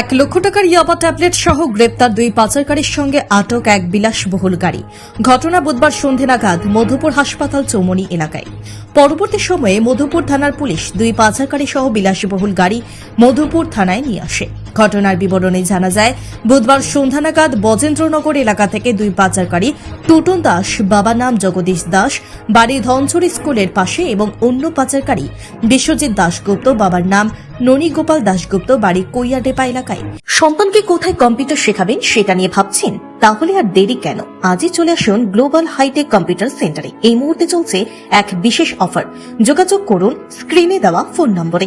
এক লক্ষ টাকার ইয়াবা ট্যাবলেট সহ গ্রেপ্তার দুই পাচারকারীর সঙ্গে আটক এক বিলাসবহুল গাড়ি। ঘটনা বুধবার সন্ধে নাগাদ মধুপুর হাসপাতাল চৌমনি এলাকায়। পরবর্তী সময়ে মধুপুর থানার পুলিশ দুই পাচারকারী সহ বিলাসবহুল গাড়ি মধুপুর থানায় নিয়ে আসে। ঘটনার বিবরণে জানা যায়, বুধবার সন্ধ্যা নাগাদ বজেন্দ্রনগর এলাকা থেকে দুই পাচারকারী টুটন দাস বাবা নাম জগদীশ দাস, বাড়ি ধনছড়ি স্কুলের পাশে এবং অন্য পাচারকারী বিশ্বজিৎ দাশগুপ্ত, বাবার নাম ননী গোপাল দাশগুপ্ত বাড়ি কৈয়াডেপা এলাকায়। সন্তানকে কোথায় কম্পিউটার শেখাবেন সেটা নিয়ে ভাবছেন? তাহলে আর দেরি কেন? আজই চলে আসুন গ্লোবাল হাইটেক কম্পিউটার সেন্টারে। এই মুহূর্তে চলছে এক বিশেষ অফার। যোগাযোগ করুন, স্ক্রিনে দেওয়া ফোন নম্বরে।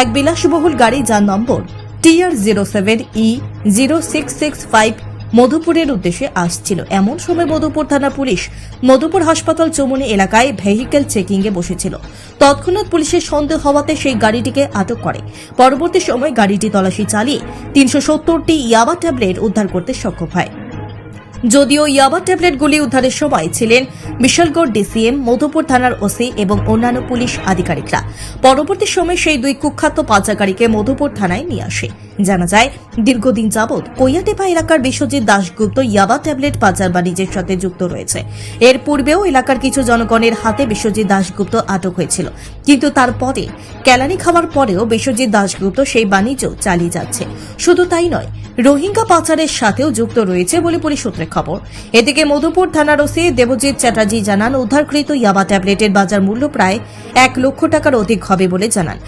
এক বিলাসবহুল গাড়ি যার নম্বর TR zero seven E zero six six five মধুপুরের উদ্দেশ্যে আসছিল। এমন সময় মধুপুর থানা পুলিশ মধুপুর হাসপাতাল চৌমনি এলাকায় ভেহিকেল চেকিং এ বসেছিল। তৎক্ষণাৎ পুলিশের সন্দেহ হওয়াতে সেই গাড়িটিকে আটক করে। পরবর্তী সময় গাড়িটি তল্লাশি চালিয়ে তিনশো সত্তরটি ইয়াবা ট্যাবলেট উদ্ধার করতে সক্ষম হয়। যদিও ইয়াবা ট্যাবলেটগুলি উদ্ধারের সময় ছিলেন বিশালগড় ডিসিএম, মধুপুর থানার ওসি এবং অন্যান্য পুলিশ আধিকারিকরা। পরবর্তী সময়ে সেই দুই কুখ্যাত পাচারকারীকে মধুপুর থানায় নিয়ে আসে। জানা যায়, দীর্ঘদিন যাবৎ কৈয়াটেপা এলাকার বিশ্বজিৎ দাশগুপ্ত ইয়াবা ট্যাবলেট পাচার বাণিজ্যের সাথে যুক্ত রয়েছে। এর পূর্বেও এলাকার কিছু জনগণের হাতে বিশ্বজিৎ দাশগুপ্ত আটক হয়েছিল। কিন্তু তারপরে কেলানি খাওয়ার পরেও বিশ্বজিৎ দাশগুপ্ত সেই বাণিজ্য চালিয়ে যাচ্ছে। শুধু তাই নয়, রোহিঙ্গা পাচারের সাথেও যুক্ত রয়েছে বলে পুলিশ সূত্রে খবর। এদিকে মধুপুর থানার ওসি দেবজিৎ চ্যাটার্জি জানান, উদ্ধারকৃত ইয়াবা ট্যাবলেটের বাজার মূল্য প্রায় এক লক্ষ টাকার অধিক হবে বলে জানান।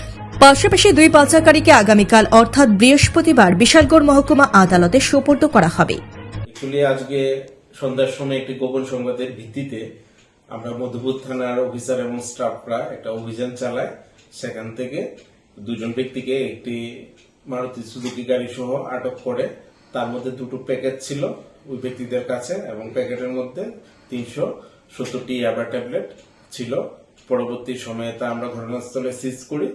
পাশাপাশি দুই পাচারকারীকে আগামীকাল, অর্থাৎ বৃহস্পতিবার, বিশালগড় মহকুমা আদালতে সোপর্দ করা হবে। আজকে সন্ধ্যার সময় একটি গোপন সংবাদের ভিত্তিতে আমরা মধুপুর থানার অফিসার এবং স্টাফরা একটা অভিযান চালাই। সেখান থেকে দুজন ব্যক্তিকে একটি মারুতি সুজুকি গাড়ি সহ আটক করে তার মধ্যে দুটো প্যাকেট ছিল ওই ব্যক্তিদের কাছে এবং প্যাকেটের মধ্যে তিনশো সত্তরটি ইয়াবা ট্যাবলেট ছিল। পরবর্তী সময়ে তা আমরা ঘটনাস্থলে সিজ করি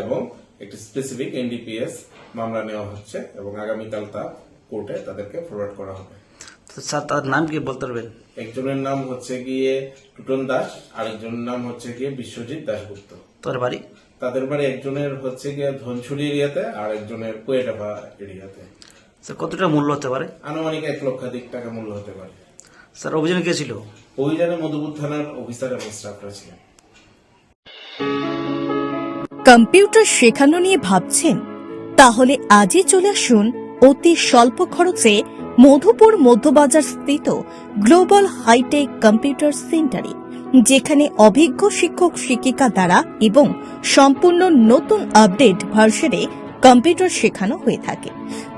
এবং একটি স্পেসিফিক এনডিপিএস মামলা নেওয়া হচ্ছে এবং আগামীকাল তা কোর্টে তাদেরকে ফরওয়ার্ড করা হবে। স্যার তার নাম কি বলতে পারবেন? একজনের নাম হচ্ছে গিয়ে টুটন দাস আরেকজনের নাম হচ্ছে গিয়ে বিশ্বজিৎ দাশগুপ্ত। তোর বাড়ি? তাদের বাড়ি একজনের হচ্ছে গিয়ে ধনছড়ি এরিয়াতে আর একজনের কোয়েটাভা এরিয়াতে। স্যার কতটা মূল্য হতে পারে? আনুমানিক এক লক্ষাধিক টাকা মূল্য হতে পারে। স্যার অভিযানে কে ছিল? অভিযানে মধুপুর থানার অফিসার এবং স্টাফরা ছিলেন। কম্পিউটার শেখানো নিয়ে ভাবছেন? তাহলে আজই চলে আসুন অতি স্বল্প খরচে মধুপুর মধ্যবাজার স্থিত গ্লোবাল হাইটেক কম্পিউটার সেন্টারে যেখানে অভিজ্ঞ শিক্ষক শিক্ষিকা দ্বারা এবং সম্পূর্ণ নতুন আপডেট ভার্সনে কম্পিউটার শেখানো হয়ে থাকে।